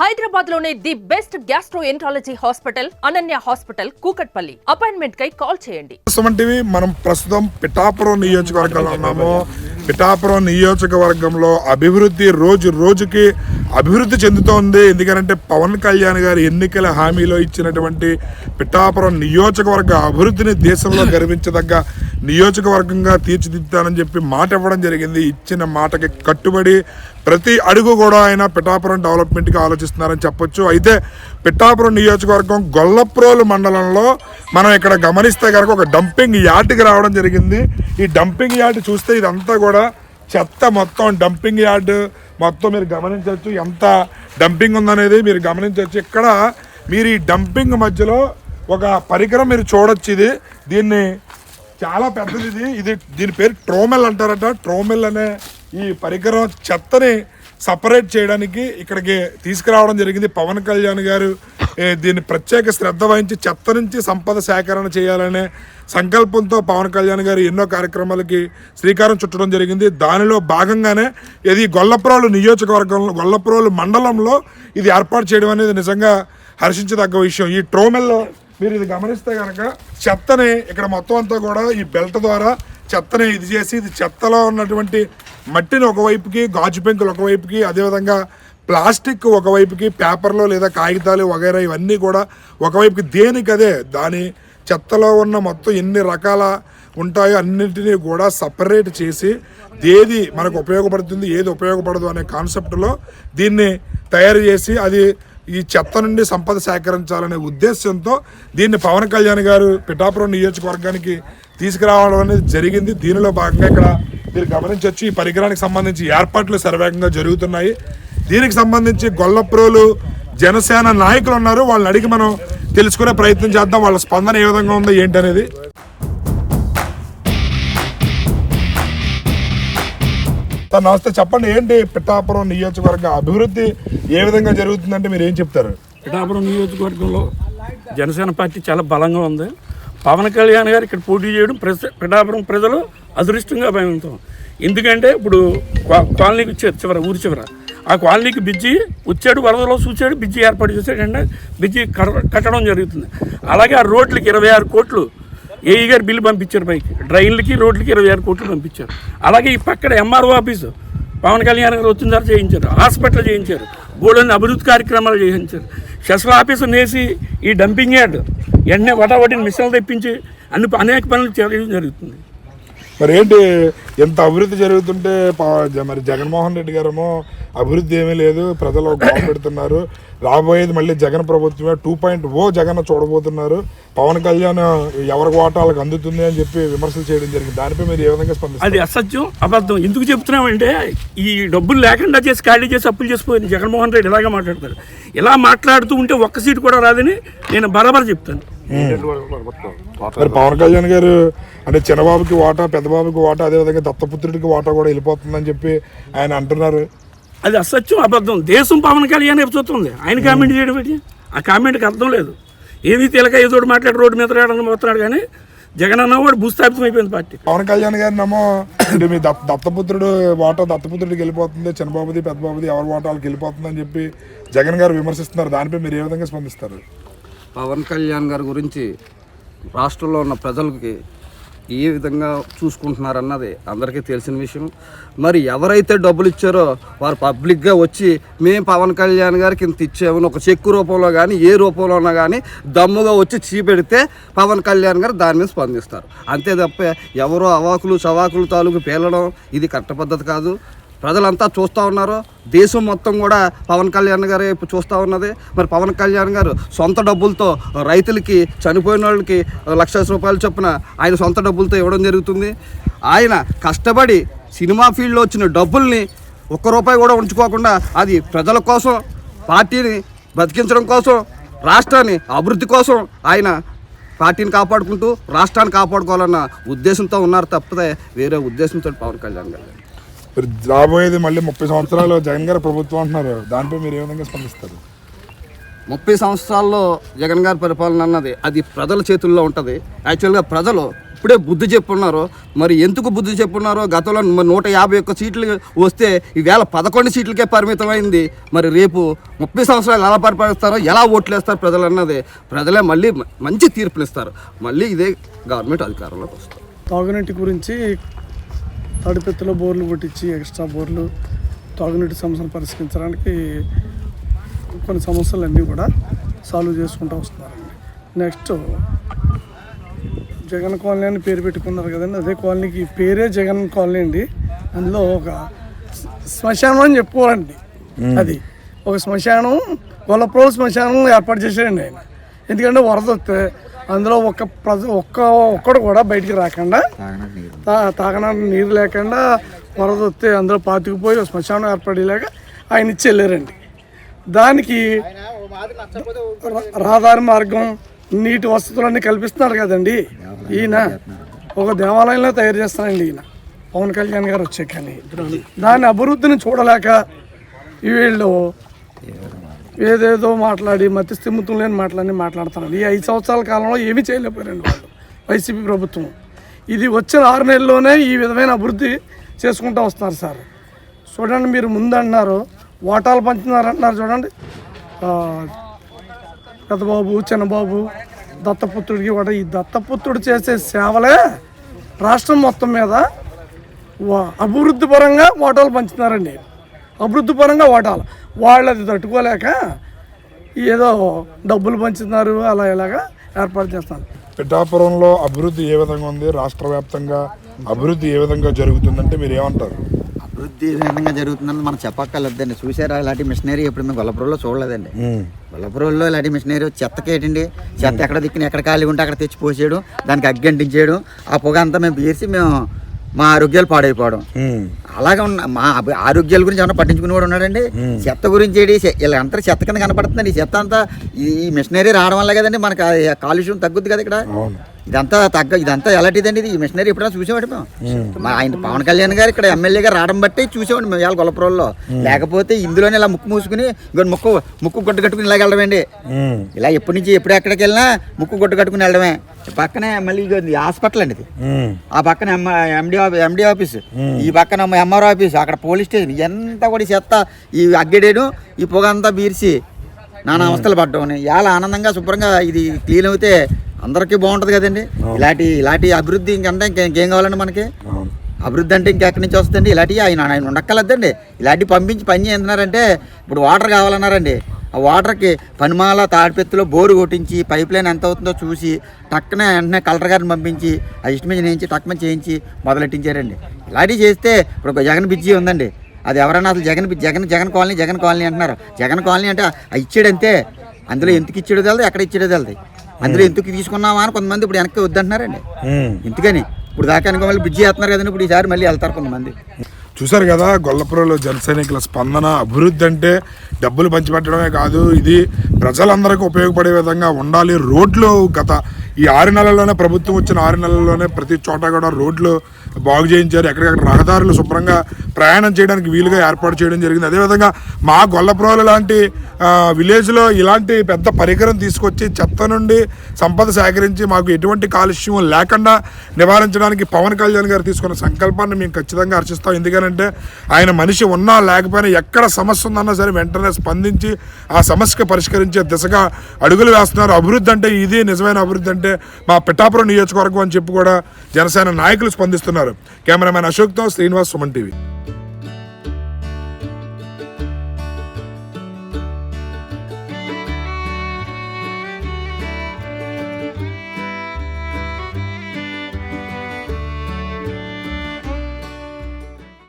హైదరాబాద్లోనే the best gastroenterology hospital Ananya hospital Kukatpally. Appointment కై call చేయండి. సుమన్ టీవీ మనం ప్రస్తుతం పిఠాపురం నియోజకవర్గంలో ఉన్నాము. పిఠాపురం నియోజకవర్గంలో అభివృద్ధి రోజు రోజుకి అభివృద్ధి చెందుతోంది. ఎందుకంటే పవన్ కళ్యాణ్ గారు ఎన్నికల హామీలో ఇచ్చినటువంటి పిఠాపురం నియోజకవర్గ అభివృద్ధిని దేశంలో గర్వించదగ్గ నియోజకవర్గంగా తీర్చిదిద్దానని చెప్పి మాట ఇవ్వడం జరిగింది. ఇచ్చిన మాటకి కట్టుబడి ప్రతి అడుగు కూడా ఆయన పిఠాపురం డెవలప్మెంట్కి ఆలోచిస్తున్నారని చెప్పొచ్చు. అయితే పిఠాపురం నియోజకవర్గం గొల్లప్రోలు మండలంలో మనం ఇక్కడ గమనిస్తే కనుక ఒక డంపింగ్ యార్డ్కి రావడం జరిగింది. ఈ డంపింగ్ యార్డ్ చూస్తే ఇదంతా కూడా చెత్త మొత్తం డంపింగ్ యార్డ్ మొత్తం మీరు గమనించవచ్చు. ఎంత డంపింగ్ ఉందనేది మీరు గమనించవచ్చు. ఇక్కడ మీరు ఈ డంపింగ్ మధ్యలో ఒక పరికరం మీరు చూడొచ్చు ఇది. దీన్ని చాలా పెద్దది ఇది ఇది దీని పేరు ట్రోమెల్ అంటారట. ట్రోమెల్ అనే ఈ పరికరం చెత్తని సపరేట్ చేయడానికి ఇక్కడికి తీసుకురావడం జరిగింది. పవన్ కళ్యాణ్ గారు దీన్ని ప్రత్యేక శ్రద్ధ వహించి చెత్త నుంచి సంపద సేకరణ చేయాలనే సంకల్పంతో పవన్ కళ్యాణ్ గారు ఎన్నో కార్యక్రమాలకి శ్రీకారం చుట్టడం జరిగింది. దానిలో భాగంగానే ఇది గొల్లప్రోలు నియోజకవర్గంలో గొల్లప్రోలు మండలంలో ఇది ఏర్పాటు చేయడం అనేది నిజంగా హర్షించదగ్గ విషయం. ఈ ట్రోమెల్లో మీరు ఇది గమనిస్తే కనుక చెత్తని ఇక్కడ మొత్తం అంతా కూడా ఈ బెల్ట్ ద్వారా చెత్తని ఇది చేసి ఇది చెత్తలో ఉన్నటువంటి మట్టిని ఒకవైపుకి గాజు పెంకులు ఒకవైపుకి అదేవిధంగా ప్లాస్టిక్ ఒకవైపుకి పేపర్లో లేదా కాగితాలు వగైరా ఇవన్నీ కూడా ఒకవైపుకి దేనికదే దాని చెత్తలో ఉన్న మొత్తం ఎన్ని రకాల ఉంటాయో అన్నింటినీ కూడా సపరేట్ చేసి ఏది మనకు ఉపయోగపడుతుంది ఏది ఉపయోగపడదు అనే కాన్సెప్ట్లో దీన్ని తయారు చేసి అది ఈ చెత్త నుండి సంపద సేకరించాలనే ఉద్దేశంతో దీన్ని పవన్ కళ్యాణ్ గారు పిఠాపురం నియోజకవర్గానికి తీసుకురావడం అనేది జరిగింది. దీనిలో భాగంగా ఇక్కడ మీరు గమనించవచ్చు ఈ పరికరానికి సంబంధించి ఏర్పాట్లు సర్వేగంగా జరుగుతున్నాయి. దీనికి సంబంధించి గొల్లప్రోలు జనసేన నాయకులు ఉన్నారు. వాళ్ళని అడిగి మనం తెలుసుకునే ప్రయత్నం చేద్దాం. వాళ్ళ స్పందన ఏ విధంగా ఉందో ఏంటనేది సార్ నమస్తే. చెప్పండి ఏంటి పిఠాపురం నియోజకవర్గ అభివృద్ధి ఏ విధంగా జరుగుతుందంటే మీరు ఏం చెప్తారు? పిఠాపురం నియోజకవర్గంలో జనసేన పార్టీ చాలా బలంగా ఉంది. పవన్ కళ్యాణ్ గారు ఇక్కడ పోటీ చేయడం ప్రజ పిఠాపురం ప్రజలు అదృష్టంగా భావిస్తాం ఎందుకంటే ఇప్పుడు కాలనీకి వచ్చారు చివర ఊరి చివర. ఆ కాలనీకి బిజ్జి వచ్చాడు వరదలో చూచాడు బిజ్జి ఏర్పాటు చేశాడంటే బిజ్జి కట్టడం జరుగుతుంది. అలాగే ఆ రోడ్లకి ఇరవై ఆరు కోట్లు ఏఈ గారు బిల్లు పంపించారు పైకి. డ్రైన్లకి రోడ్లకి ఇరవై ఆరు కోట్లు పంపించారు. అలాగే ఈ పక్కన ఎంఆర్ఓ ఆఫీసు పవన్ కళ్యాణ్ గారు వచ్చిన తర్వాత చేయించారు. హాస్పిటల్ చేయించారు. బోడని అభివృద్ధి కార్యక్రమాలు చేయించారు. శస్త్ర ఆఫీసు నేసి ఈ డంపింగ్ యార్డ్ వెంటనే వటావటిని మిషన్లు తెప్పించి అన్ని అనేక పనులు చేయడం జరుగుతుంది. మరి ఏంటి ఎంత అభివృద్ధి జరుగుతుంటే జ- మరి జగన్మోహన్ రెడ్డి గారేమో అభివృద్ధి ఏమీ లేదు ప్రజలు గోవ పెడుతున్నారు. రాబోయేది మళ్ళీ జగన్ ప్రభుత్వమే. టూ పాయింట్ ఓ జగన్ చూడబోతున్నారు. పవన్ కళ్యాణ్ ఎవరి ఓటాలకు అందుతుంది అని చెప్పి విమర్శలు చేయడం జరిగింది. దానిపై మీరు ఏ విధంగా స్పందిస్తారు? అది అసత్యం అబద్ధం. ఎందుకు చెప్తున్నామంటే ఈ డబ్బులు లేకుండా చేసి ఖాళీ చేసి అప్పులు చేసిపోయింది జగన్మోహన్ రెడ్డి ఇలాగే మాట్లాడతాడు. ఇలా మాట్లాడుతూ ఉంటే ఒక్క సీటు కూడా రాదని నేను బరాబర్ చెప్తాను. మరి పవన్ కళ్యాణ్ గారు అంటే చిన్నబాబుకి వాటా పెద్దబాబుకి వాటా అదేవిధంగా దత్తపుత్రుడికి వాటా కూడా వెళ్ళిపోతుందని చెప్పి ఆయన అంటున్నారు. అది అసత్యం అబద్ధం. దేశం పవన్ కళ్యాణ్ చెప్తుంది ఆయన కామెంట్ చేయడం ఏంటి? ఆ కామెంట్కి అర్థం లేదు. ఏది తెలక ఏదో మాట్లాడి రోడ్డు మీద రావడానికి పోతున్నాడు కానీ జగన్ అన్నవాడు భూస్థాపితం అయిపోయింది పార్టీ పవన్ కళ్యాణ్ గారి నమ్మో అంటే మీ దత్త దత్తపుత్రుడు వాటా దత్తపుత్రుడికి వెళ్ళిపోతుంది చిన్నబాబుది పెద్దబాబుది ఎవరి వాటాలకు వెళ్ళిపోతుంది అని చెప్పి జగన్ గారు విమర్శిస్తున్నారు. దానిపై మీరు ఏ విధంగా స్పందిస్తారు? పవన్ కళ్యాణ్ గారి గురించి రాష్ట్రంలో ఉన్న ప్రజలకి ఏ విధంగా చూసుకుంటున్నారన్నది అందరికీ తెలిసిన విషయం. మరి ఎవరైతే డబ్బులు ఇచ్చారో వారు పబ్లిక్గా వచ్చి మేము పవన్ కళ్యాణ్ గారికి ఇంత ఇచ్చామని ఒక చెక్కు రూపంలో కానీ ఏ రూపంలో కానీ దమ్ముగా వచ్చి చీపెడితే పవన్ కళ్యాణ్ గారు దాని మీద స్పందిస్తారు. అంతే తప్ప ఎవరో అవాకులు చవాకులు తాలూకు పేలడం ఇది కట్ట పద్ధతి కాదు. ప్రజలంతా చూస్తూ ఉన్నారు. దేశం మొత్తం కూడా పవన్ కళ్యాణ్ గారే ఇప్పుడు చూస్తూ ఉన్నది. మరి పవన్ కళ్యాణ్ గారు సొంత డబ్బులతో రైతులకి చనిపోయిన వాళ్ళకి లక్ష రూపాయల చొప్పున ఆయన సొంత డబ్బులతో ఇవ్వడం జరుగుతుంది. ఆయన కష్టపడి సినిమా ఫీల్డ్లో వచ్చిన డబ్బుల్ని ఒక్క రూపాయి కూడా ఉంచుకోకుండా అది ప్రజల కోసం పార్టీని బతికించడం కోసం రాష్ట్రాన్ని అభివృద్ధి కోసం ఆయన పార్టీని కాపాడుకుంటూ రాష్ట్రాన్ని కాపాడుకోవాలన్న ఉద్దేశంతో ఉన్నారు తప్పితే వేరే ఉద్దేశంతో పవన్ కళ్యాణ్ గారు. మరి రాబోయేది మళ్ళీ ముప్పై సంవత్సరాలు జగన్ గారి ప్రభుత్వం అంటున్నారు. దానిపై మీరు ఏ విధంగా స్పందిస్తారు? ముప్పై సంవత్సరాల్లో జగన్ గారి పరిపాలన అన్నది అది ప్రజల చేతుల్లో ఉంటుంది. యాక్చువల్గా ప్రజలు ఇప్పుడే బుద్ధి చెప్పున్నారో. మరి ఎందుకు బుద్ధి చెప్పున్నారో గతంలో నూట యాభై ఒక్క సీట్లు వస్తే ఈవేళ పదకొండు సీట్లకే పరిమితమైంది. మరి రేపు ముప్పై సంవత్సరాలు ఎలా పరిపాలిస్తారో ఎలా ఓట్లు వేస్తారు ప్రజలు అన్నది ప్రజలే మళ్ళీ మంచి తీర్పులు ఇస్తారు. మళ్ళీ ఇదే గవర్నమెంట్ అధికారంలోకి వస్తారు తాగునీటి గురించి తడిపెత్తులో బోర్లు కొట్టించి ఎక్స్ట్రా బోర్లు తాగునీటి సమస్యను పరిష్కరించడానికి కొన్ని సమస్యలన్నీ కూడా సాల్వ్ చేసుకుంటూ వస్తున్నారండి నెక్స్ట్ జగన్ కాలనీ అని పేరు పెట్టుకున్నారు కదండి. అదే కాలనీకి పేరే జగన్ కాలనీ అండి. అందులో ఒక శ్మ- శ్మశానం అని చెప్పుకోవాలండి. అది ఒక శ్మశానం గొల్లప్రోలు శ్మశానం ఏర్పాటు చేశాడండి ఆయన. ఎందుకంటే వరద వస్తే అందులో ఒక్క ప్రజ ఒక్క ఒక్కడు కూడా బయటికి రాకుండా తాగడానికి నీరు. లేకుండా వరద వస్తే అందులో పాతుకుపోయి శ్మశానం ఏర్పడేలాగా ఆయన ఇచ్చి వెళ్ళారండి. దానికి రహదారి మార్గం నీటి వసతులన్నీ కల్పిస్తున్నారు కదండి ఈయన. ఒక దేవాలయంలో తయారు చేస్తానండి ఈయన. పవన్ కళ్యాణ్ గారు వచ్చే కానీ దాని అభివృద్ధిని చూడలేక ఈ వీళ్ళు ఏదేదో మాట్లాడి మతిస్థిమితం లేని మాటలన్నీ మాట్లాడుతున్నారు. ఈ ఐదు సంవత్సరాల కాలంలో ఏమీ చేయలేకపోయారండి వాళ్ళు వైసీపీ ప్రభుత్వం. ఇది వచ్చిన ఆరు నెలల్లోనే ఈ విధమైన అభివృద్ధి చేసుకుంటూ వస్తున్నారు సార్. చూడండి మీరు ముందు అంటున్నారు ఓటాలు పంచుతున్నారు అంటున్నారు చూడండి పెద్దబాబు చిన్నబాబు దత్తపుత్రుడికి కూడా ఈ దత్తపుత్రుడు చేసే సేవలే రాష్ట్రం మొత్తం మీద వా- అభివృద్ధి పరంగా ఓటాలు పంచుతున్నారండి. అభివృద్ధి పరంగా వాళ్ళు అది తట్టుకోలేక ఏదో డబ్బులు పంచుతున్నారు అలా ఇలాగా ఏర్పాటు చేస్తున్నారు పిఠాపురంలో అభివృద్ధి ఏ విధంగా ఉంది? రాష్ట్ర వ్యాప్తంగా అభివృద్ధి ఏ విధంగా జరుగుతుందంటే మీరు ఏమంటారు? అభివృద్ధి ఏ విధంగా జరుగుతుందని మనం చెప్పక్కర్లేదండి. చూసారా ఇలాంటి మిషనరీ ఎప్పుడు మేము గొల్లపురంలో చూడలేదండి. గొల్లపురంలో ఇలాంటి మిషనరీ చెత్తకేటండి చెత్త ఎక్కడ దిక్కున ఎక్కడ ఖాళీ ఉంటే అక్కడ తెచ్చి పోసేయడం దానికి అగ్గి అంటించేయడం ఆ పొగ అంతా మేము పీల్చి మేము మా ఆరోగ్యాలు పాడైపోవడం. అలాగే ఉన్న మా ఆరోగ్యాల గురించి ఏమన్నా పట్టించుకునేవాడు ఉన్నాడండి? చెత్త గురించి ఇలా అంతా చెత్త కింద కనపడుతుందండి. ఈ చెత్త అంతా ఈ మిషనరీ రావడం వల్ల కదండి మనకి కాలుష్యం తగ్గుద్ది కదా ఇక్కడ. ఇదంతా తగ్గ ఇదంతా ఎలాంటిదండి ఇది? ఈ మిషనరీ ఎప్పుడైనా చూసేవాడు మేము? మా ఆయన పవన్ కళ్యాణ్ గారు ఇక్కడ ఎమ్మెల్యే గారు రావడం బట్టి చూసేవాడు మేము ఇవాళ గొల్లపురంలో లేకపోతే ఇందులోనే ఇలా ముక్కు మూసుకుని ఇంకో ముక్కు ముక్కు గుడ్డ కట్టుకుని ఇలాగ వెళ్ళడమేండి ఇలా ఎప్పటి నుంచి ఎప్పుడు ఎక్కడికి వెళ్ళినా ముక్కు గుడ్డ కట్టుకుని వెళ్ళడమే. పక్కనే మళ్ళీ ఇది హాస్పిటల్ అండి ఇది. ఆ పక్కన ఎండి ఎండి ఆఫీస్. ఈ పక్కన ఎంఆర్ ఆఫీస్ అక్కడ పోలీస్ స్టేషన్. ఎంత కూడా చెత్త ఈ అగ్గడేను ఈ పొగ అంతా బీర్చి నానా అవస్థలు పడ్డామని ఇవాళ ఆనందంగా శుభ్రంగా ఇది క్లీన్ అవుతే అందరికీ బాగుంటుంది కదండి. ఇలాంటి ఇలాంటి అభివృద్ధి ఇంకంటే ఇంకే- ఇంకేం కావాలండి మనకి? అభివృద్ధి అంటే ఇంకెక్కడి నుంచి వస్తుందండి? ఇలాంటివి ఆయన ఆయన ఉండక్కర్లేదండి. ఇలాంటివి పంపించి పని చేస్తున్నారంటే ఇప్పుడు వాటర్ కావాలన్నారండి. ఆ వాటర్కి పనిమాల తాడిపెత్తులో బోరు కొట్టించి పైప్ లైన్ ఎంత అవుతుందో చూసి టక్కనే వెంటనే కలెక్టర్ గారిని పంపించి ఆ ఎస్టిమేషన్ వేయించి టక్కన చేయించి మొదలెట్టించారండి. ఇలాంటివి చేస్తే ఇప్పుడు జగన్ బిజ్జీ ఉందండి. అది ఎవరైనా అసలు జగన్ జగన్ జగన్ కాలనీ జగన్ కాలనీ అంటున్నారు. జగన్ కాలనీ అంటే ఆ ఇచ్చాడంతే. అందులో ఎందుకు ఇచ్చాడో తెలదు ఎక్కడ ఇచ్చాడో తెలదు. అందులో ఎందుకు తీసుకున్నామా అని కొంతమంది ఇప్పుడు వెనక్కి వద్దంటున్నారండి. ఎందుకని? ఇప్పుడు దాకా అనుకో మళ్ళీ బిజ్జీ చేస్తున్నారు కదండి ఇప్పుడు ఈసారి మళ్ళీ వెళ్తారు కొంతమంది. చూశారు కదా గొల్లపురంలో జన సైనికుల స్పందన అభివృద్ధి అంటే డబ్బులు పంచిపెట్టడమే కాదు ఇది ప్రజలందరికీ ఉపయోగపడే విధంగా ఉండాలి. రోడ్లు గత ఈ ఆరు నెలల్లోనే ప్రభుత్వం వచ్చిన ఆరు నెలల్లోనే ప్రతి చోట కూడా రోడ్లు బాగు చేయించారు. ఎక్కడికక్కడ రహదారులు శుభ్రంగా ప్రయాణం చేయడానికి వీలుగా ఏర్పాటు చేయడం జరిగింది. అదేవిధంగా మా గొల్లప్రోలు లాంటి విలేజ్లో ఇలాంటి పెద్ద పరికరం తీసుకొచ్చి చెత్త నుండి సంపద సేకరించి మాకు ఎటువంటి కాలుష్యం లేకుండా నివారించడానికి పవన్ కళ్యాణ్ గారు తీసుకున్న సంకల్పాన్ని మేము ఖచ్చితంగా హర్షిస్తాం. ఎందుకనంటే ఆయన మనిషి ఉన్నా లేకపోయినా ఎక్కడ సమస్య ఉందన్నా సరే వెంటనే స్పందించి ఆ సమస్యకు పరిష్కరించే దిశగా అడుగులు వేస్తున్నారు. అభివృద్ధి అంటే ఇది నిజమైన అభివృద్ధి అంటే అంటే మా పిఠాపురం నియోజకవర్గం అని చెప్పి కూడా జనసేన నాయకులు స్పందిస్తున్నారు. కెమెరామెన్ అశోక్తో శ్రీనివాస్ సుమన్ టీవీ.